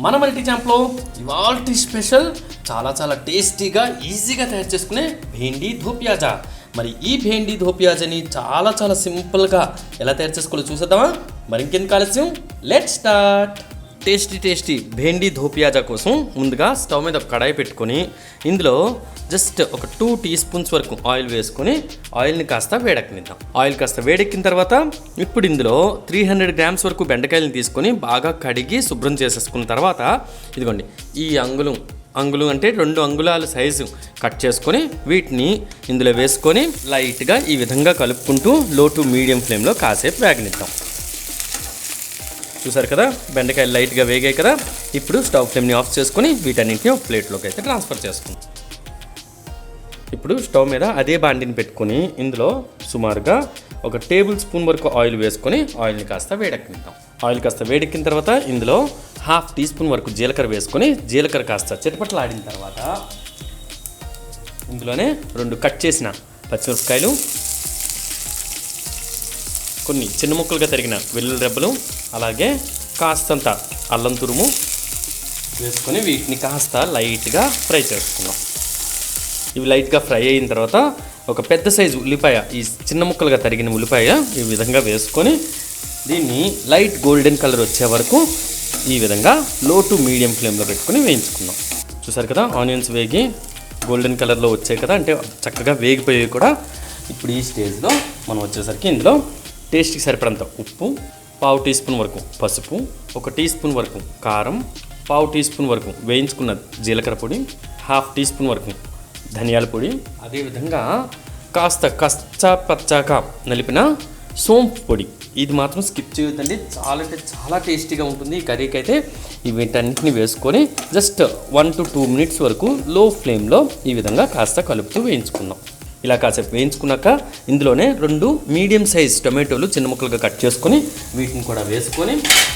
మన మల్టీ ఛాంప్లో ఇవాల్టి స్పెషల్ చాలా చాలా టేస్టీగా ఈజీగా తయారు చేసుకునే భేండి ధోపియాజా. మరి ఈ భేండి ధోపియాజని చాలా చాలా సింపుల్గా ఎలా తయారు చేసుకోవాలో చూసేద్దామా? మరి ఇంకెందుకు ఆలస్యం? Let start tasty tasty bhendi dopiaza కోసం ముందుగా స్టవ్ మీద ఒక కడాయి పెట్టుకొని ఇందులో జస్ట్ ఒక టూ టీ స్పూన్స్ వరకు ఆయిల్ వేసుకొని ఆయిల్ని కాస్త వేడెక్కనిద్దాం. ఆయిల్ కాస్త వేడెక్కిన తర్వాత ఇప్పుడు ఇందులో త్రీ హండ్రెడ్ గ్రామ్స్ వరకు బెండకాయలను తీసుకొని బాగా కడిగి శుభ్రం చేసేసుకున్న తర్వాత ఇదిగోండి ఈ అంగుళం అంగులు అంటే రెండు అంగుళాల సైజు కట్ చేసుకొని వీటిని ఇందులో వేసుకొని లైట్గా ఈ విధంగా కలుపుకుంటూ లో టు మీడియం ఫ్లేమ్లో కాసేపు వేగనిద్దాం. చూసారు కదా? బెండకాయలు లైట్గా వేగాయి కదా? ఇప్పుడు స్టవ్ ఫ్లేమ్ని ఆఫ్ చేసుకొని వీటన్నింటిని ఒక ప్లేట్లోకి అయితే ట్రాన్స్ఫర్ చేసుకుందాం. ఇప్పుడు స్టవ్ మీద అదే బాండిని పెట్టుకొని ఇందులో సుమారుగా ఒక టేబుల్ స్పూన్ వరకు ఆయిల్ వేసుకొని ఆయిల్ని కాస్త వేడెక్కిద్దాం. ఆయిల్ కాస్త వేడెక్కిన తర్వాత ఇందులో హాఫ్ టీ స్పూన్ వరకు జీలకర్ర వేసుకొని జీలకర్ర కాస్త చిటపట్లాడిన తర్వాత ఇందులోనే రెండు కట్ చేసిన పచ్చిమిరపకాయలు కొన్ని చిన్న ముక్కలుగా తరిగిన వెల్లుల్లి రెబ్బలు అలాగే కాస్తంత అల్లం తురుము వేసుకొని వీటిని కాస్త లైట్గా ఫ్రై చేసుకుందాం. ఇవి లైట్గా ఫ్రై అయిన తర్వాత ఒక పెద్ద సైజు ఉల్లిపాయ ఈ చిన్న ముక్కలుగా తరిగిన ఉల్లిపాయ ఈ విధంగా వేసుకొని దీన్ని లైట్ గోల్డెన్ కలర్ వచ్చే వరకు ఈ విధంగా లో టు మీడియం ఫ్లేమ్లో పెట్టుకొని వేయించుకుందాం. చూసారు కదా ఆనియన్స్ వేగి గోల్డెన్ కలర్లో వచ్చాయి కదా అంటే చక్కగా వేగిపోయాయి కూడా ఇప్పుడు ఈ స్టేజ్లో మనం వచ్చేసరికి ఇందులో టేస్ట్కి సరిపడంత ఉప్పు పావు టీ స్పూన్ వరకు పసుపు ఒక టీ స్పూన్ వరకు కారం పావు టీ స్పూన్ వరకు వేయించుకున్న జీలకర్ర పొడి హాఫ్ టీ స్పూన్ వరకు ధనియాల పొడి అదేవిధంగా కాస్త కచ్చా పచ్చాక నలిపిన సోంపు పొడి. ఇది మాత్రం స్కిప్ చేయొద్దండి. చాలా అంటే చాలా టేస్టీగా ఉంటుంది. ఈ కర్రీకి అయితే వీటన్నిటిని వేసుకొని just one to two minutes వరకు లో ఫ్లేమ్లో ఈ విధంగా కాస్త కలుపుతూ వేయించుకుందాం. ఇలా కాసేపు వేయించుకున్నాక ఇందులోనే రెండు మీడియం సైజ్ టొమాటోలు చిన్న ముక్కలుగా కట్ చేసుకొని వీటిని కూడా వేసుకొని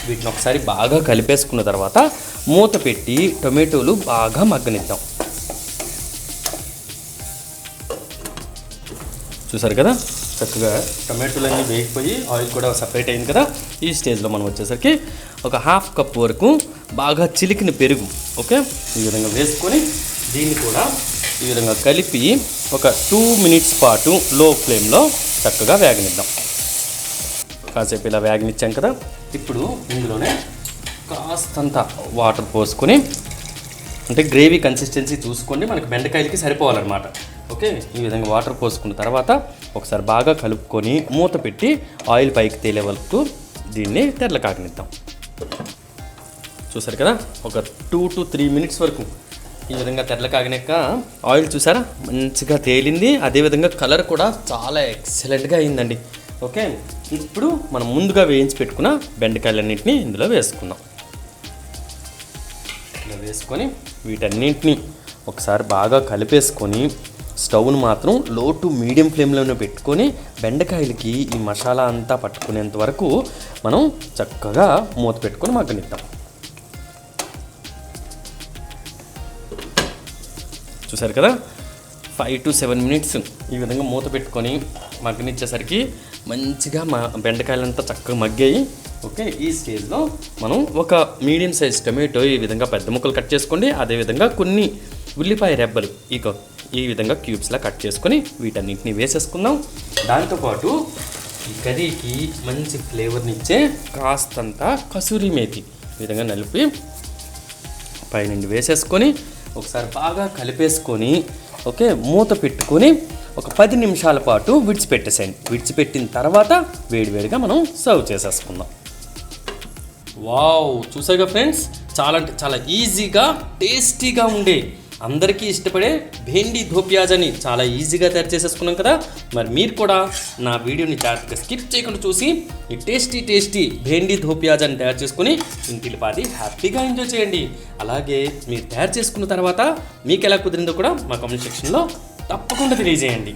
వీటిని ఒకసారి బాగా కలిపేసుకున్న తర్వాత మూత పెట్టి టొమాటోలు బాగా మగ్గనిద్దాం. చూసారు కదా? చక్కగా టమాటోలన్నీ వేగిపోయి ఆయిల్ కూడా సపరేట్ అయింది కదా? ఈ స్టేజ్లో మనం వచ్చేసరికి ఒక హాఫ్ కప్ వరకు బాగా చిలికిన పెరుగు ఓకే? ఈ విధంగా వేసుకొని దీన్ని కూడా ఈ విధంగా కలిపి ఒక టూ మినిట్స్ పాటు లో ఫ్లేమ్లో చక్కగా వేగనిద్దాం. కాసేపు ఇలా వేగనిచ్చాం కదా ఇప్పుడు ఇందులోనే కాస్తంత వాటర్ పోసుకొని అంటే గ్రేవీ కన్సిస్టెన్సీ చూసుకోండి మనకి బెండకాయలకి సరిపోవాలన్నమాట. ఓకే ఈ విధంగా వాటర్ పోసుకున్న తర్వాత ఒకసారి బాగా కలుపుకొని మూత పెట్టి ఆయిల్ పైకి తేలే వరకు దీన్ని తెరల కాకనిద్దాం చూసారు కదా ఒక టూ టు త్రీ మినిట్స్ వరకు ఈ విధంగా తెల్ల కాగినాక ఆయిల్ చూసారా? మంచిగా తేలింది. అదేవిధంగా కలర్ కూడా చాలా ఎక్సలెంట్గా అయిందండి. ఓకే? ఇప్పుడు మనం ముందుగా వేయించి పెట్టుకున్న బెండకాయలన్నింటినీ ఇందులో వేసుకుందాం. ఇలా వేసుకొని వీటన్నింటినీ ఒకసారి బాగా కలిపేసుకొని స్టవ్ను మాత్రం లో టు మీడియం ఫ్లేమ్లోనే పెట్టుకొని బెండకాయలకి ఈ మసాలా అంతా పట్టుకునేంత వరకు మనం చక్కగా మూత పెట్టుకొని మగ్గనిద్దాం. చూసారు కదా? ఫైవ్ టు సెవెన్ మినిట్స్ ఈ విధంగా మూత పెట్టుకొని మగ్గనిచ్చేసరికి మంచిగా మా బెండకాయలంతా చక్కగా మగ్గాయి. ఓకే ఈ స్టేజ్లో మనం ఒక మీడియం సైజ్ టమాటో ఈ విధంగా పెద్ద ముక్కలు కట్ చేసుకోండి. అదేవిధంగా కొన్ని ఉల్లిపాయ రెబ్బలు ఇక ఈ విధంగా క్యూబ్స్లా కట్ చేసుకొని వీటన్నింటిని వేసేసుకుందాం. దాంతోపాటు ఈ కర్రీకి మంచి ఫ్లేవర్నిచ్చే కాస్తంత కసూరి మేతి ఈ విధంగా నలిపి పైనుండి వేసేసుకొని ఒకసారి బాగా కలిపేసుకొని ఓకే మూత పెట్టుకొని ఒక పది నిమిషాల పాటు విడిచిపెట్టేసేయండి. విడిచిపెట్టిన తర్వాత వేడివేడిగా మనం సర్వ్ చేసేసుకుందాం. వావ్ చూసాగా ఫ్రెండ్స్? చాలా అంటే చాలా ఈజీగా టేస్టీగా ఉండే అందరికీ ఇష్టపడే భేండి ధోప్యాజని చాలా ఈజీగా తయారు చేసేసుకున్నాం కదా. మరి మీరు కూడా నా వీడియోని జాగ్రత్తగా స్కిప్ చేయకుండా చూసి ఈ టేస్టీ టేస్టీ భేండి ధోప్యాజని తయారు చేసుకుని ఇంటికి పాది హ్యాపీగా ఎంజాయ్ చేయండి. అలాగే మీరు తయారు చేసుకున్న తర్వాత మీకు ఎలా కుదిరిందో కూడా మా కామెంట్ సెక్షన్లో తప్పకుండా తెలియజేయండి.